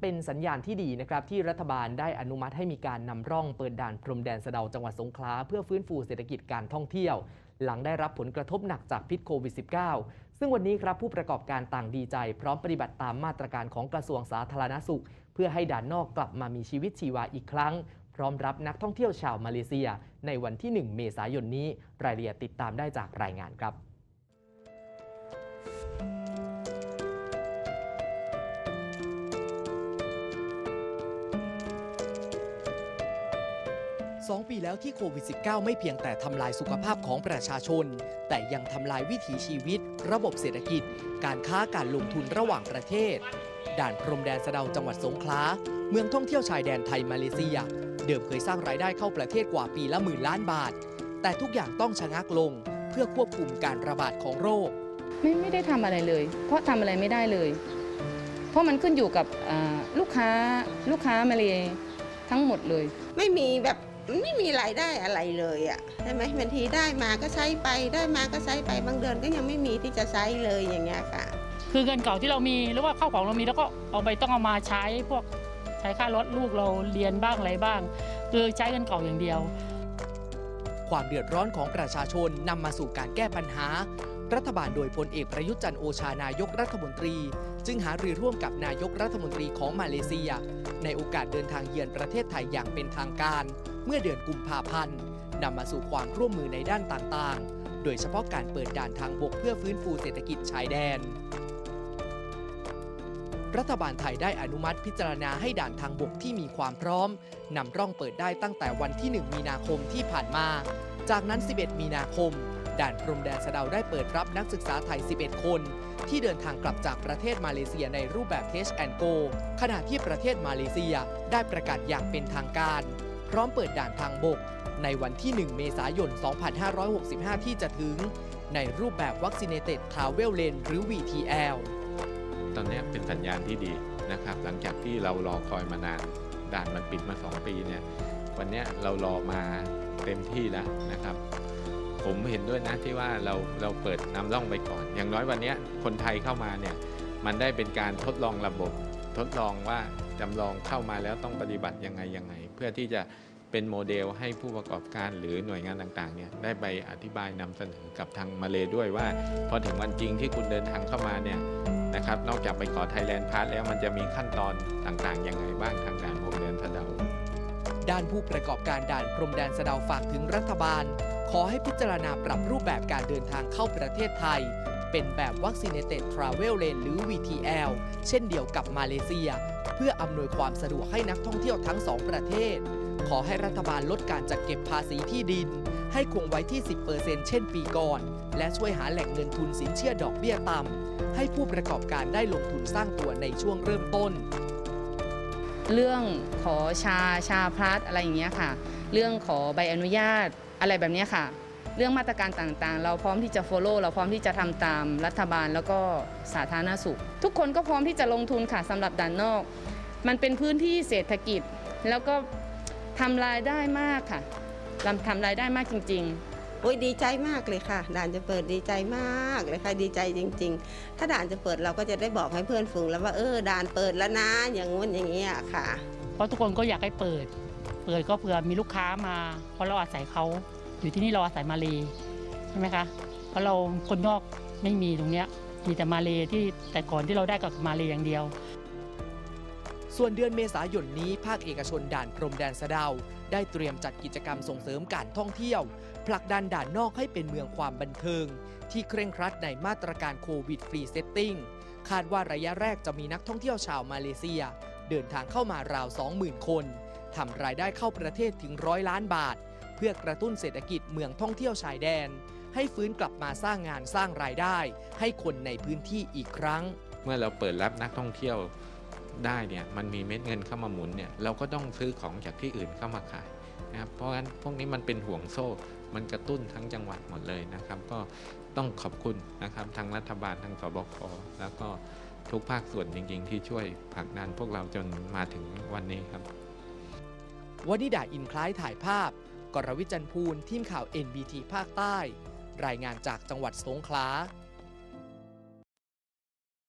เป็นสัญญาณที่ดีนะครับที่รัฐบาลได้อนุมัติให้มีการนำร่องเปิดด่านพรมแดนสะเดาจังหวัดสงขลาเพื่อฟื้นฟูเศรษฐกิจการท่องเที่ยว หลังได้รับผลกระทบหนักจากพิษโควิด -19 ซึ่งวันนี้ครับผู้ประกอบการต่างดีใจ พร้อมปฏิบัติตามมาตรการของกระทรวงสาธารณสุข เพื่อให้ด่านนอกกลับมามีชีวิตชีวาอีกครั้ง พร้อมรับนักท่องเที่ยวชาวมาเลเซีย ในวันที่ 1 เมษายนนี้ รายละเอียดติดตามได้จากรายงานครับ สองปีแล้วที่โควิด -19 ไม่เพียงแต่ทำลายสุขภาพของประชาชน แต่ยังทำลายวิถีชีวิต ระบบเศรษฐกิจ การค้าการลงทุนระหว่างประเทศ ด่านพรมแดนสะเดาจังหวัดสงขลาเมืองท่องเที่ยวชายแดนไทยมาเลเซีย เดิมเคยสร้างรายได้เข้าประเทศกว่าปีละหมื่นล้านบาท แต่ทุกอย่างต้องชะงักลง เพื่อควบคุมการระบาดของโรค ไม่ไม่ได้ทำอะไรเลย เพราะทำอะไรไม่ได้เลย เพราะมันขึ้นอยู่กับอ่าลูกค้าลูกค้ามาเลยทั้งหมดเลย ไม่มีแบบมัน ไม่มีรายได้อะไรเลยอะ่ะใช่ไหมบางทีได้มาก็ใช้ไปได้มาก็ใช้ไปบางเดือนก็ยังไม่มีที่จะใช้เลยอย่างเงี้ยค่ะ คือเงินเก่าที่เรามีหรือว่าข้าวของเรามีแล้วก็เอาไปต้องเอามาใช้พวกใช้ค่ารถลูกเราเรียนบ้างอะไรบ้าง คือใช้เงินเก่าอย่างเดียว ความเดือดร้อนของประชาชนนำมาสู่การแก้ปัญหา รัฐบาลโดยพลเอกประยุทธ์จันทร์โอชานายกรัฐมนตรี จึงหารือร่วมกับนายกรัฐมนตรีของมาเลเซีย ในโอกาสเดินทางเยือนประเทศไทยอย่างเป็นทางการ เมื่อเดือนกุมภาพันธ์นำมาสู่ความร่วมมือในด้านต่างๆ โดยเฉพาะการเปิดด่านทางบกเพื่อฟื้นฟูเศรษฐกิจชายแดน รัฐบาลไทยได้อนุมัติพิจารณาให้ด่านทางบกที่มีความพร้อมนำร่องเปิดได้ตั้งแต่วันที่ 1 มีนาคมที่ผ่านมา จากนั้น 11 มีนาคม ด่านพรมแดนสะเดาได้เปิดรับนักศึกษาไทย 11 คนที่เดินทางกลับจากประเทศมาเลเซียในรูปแบบ Test and Go ขณะที่ประเทศมาเลเซียได้ประกาศอย่างเป็นทางการ พร้อมเปิดด่านทางบก ในวันที่ 1 เมษายน 2565 ที่จะถึง ในรูปแบบ Vaccinated Travel Lane หรือ VTL ตอนนี้เป็นสัญญาณที่ดีนะครับ หลังจากที่เรารอคอยมานาน ด่านมันปิดมา 2 ปีเนี่ย วันนี้เรารอมาเต็มที่แล้วนะครับ ผมเห็นด้วยนะที่ว่าเราเราเปิดนำร่องไปก่อน อย่างน้อยวันนี้คนไทยเข้ามาเนี่ย มันได้เป็นการทดลองระบบ ทดลองว่าจำลองเข้ามาแล้วต้องปฏิบัติยังไงยังไง เพื่อที่จะเป็นโมเดลให้ผู้ประกอบการหรือหน่วยงานต่างๆเนี่ยได้ไปอธิบายนำเสนอกับทางมาเลด้วยว่า พอถึงวันจริงที่คุณเดินทางเข้ามาเนี่ยนะครับนอกจากไปขอไทยแลนด์พาสแล้วมันจะมีขั้นตอนต่างๆยังไงบ้างทางด่านพรมแดนสะเดา ด้านผู้ประกอบการด่านพรมแดนสะเดาฝากถึงรัฐบาล ขอให้พิจารณาปรับรูปแบบการเดินทางเข้าประเทศไทย เป็นแบบ Vaccinated Travel Lane หรือ VTL เช่นเดียวกับมาเลเซีย เพื่ออำนวยความสะดวกให้นักท่องเที่ยวทั้งสองประเทศ ขอให้รัฐบาลลดการจัดเก็บภาษีที่ดิน ให้คงไว้ที่ 10%เช่นปีก่อน และช่วยหาแหล่งเงินทุนสินเชื่อดอกเบี้ยต่ำให้ผู้ประกอบการได้ลงทุนสร้างตัวในช่วงเริ่มต้น เรื่องขอชาชาพลัสอะไรอย่างเงี้ยค่ะ เรื่องขอใบอนุญาตอะไรแบบเนี้ยค่ะ เรื่องมาตรการต่างๆ เราพร้อมที่จะ follow เราพร้อมที่จะทำตามรัฐบาลแล้วก็สาธารณสุข ทุกคนก็พร้อมที่จะลงทุนค่ะสำหรับด่านนอก มันเป็นพื้นที่เศรษฐกิจ แล้วก็ทำรายได้มากค่ะทำทำรายได้มากจริง ๆโอ้ยดีใจมากเลยค่ะ ด่านจะเปิดดีใจมากเลยค่ะดีใจจริง ๆ ถ้าด่านจะเปิดเราก็จะได้บอกให้เพื่อนฝูงแล้วว่าเออด่านเปิดแล้วนะอย่างงู้นอย่างเงี้ยค่ะ เพราะทุกคนก็อยากให้เปิด เปิดก็เผื่อมีลูกค้ามา เพราะเราอาศัยเขา อยู่ที่นี่เราอาศัยมาเลใช่ไหมคะเพราะเราคนนอกไม่มีตรงเนี้ยมีแต่มาเลที่แต่ก่อนที่เราได้กับมาเลอย่างเดียว ส่วนเดือนเมษายนนี้ภาคเอกชนด่านพรมแดนสะดาได้เตรียมจัดกิจกรรมส่งเสริมการท่องเที่ยว ผลักดันด่านนอกให้เป็นเมืองความบันเทิง ที่เคร่งครัดในมาตรการโควิดฟรีเซตติ้งคาดว่าระยะแรกจะมีนักท่องเที่ยวชาวมาเลเซีย เดินทางเข้ามาราว 20,000 คนทำรายได้เข้าประเทศถึงร้อยล้านบาท เพื่อกระตุ้นเศรษฐกิจเมืองท่องเที่ยวชายแดน ให้ฟื้นกลับมาสร้างงานสร้างรายได้ ให้คนในพื้นที่อีกครั้ง เมื่อเราเปิดรับนักท่องเที่ยวได้เนี่ยมันมีเม็ดเงินเข้ามาหมุนเนี่ยเราก็ต้องซื้อของจากที่อื่นเข้ามาขายนะครับเพราะฉะนั้นพวกนี้มันเป็นห่วงโซ่ มันกระตุ้นทั้งจังหวัดหมดเลยนะครับ ก็ต้องขอบคุณนะครับทางรัฐบาลทางสบคแล้วก็ทุกภาคส่วนจริงๆ ที่ช่วยผลักดันพวกเราจนมาถึงวันนี้ครับวนิดาอินคล้ายถ่ายภาพ กรวิจันพูลทีมข่าว NBT ภาคใต้ รายงานจากจังหวัดสงขลา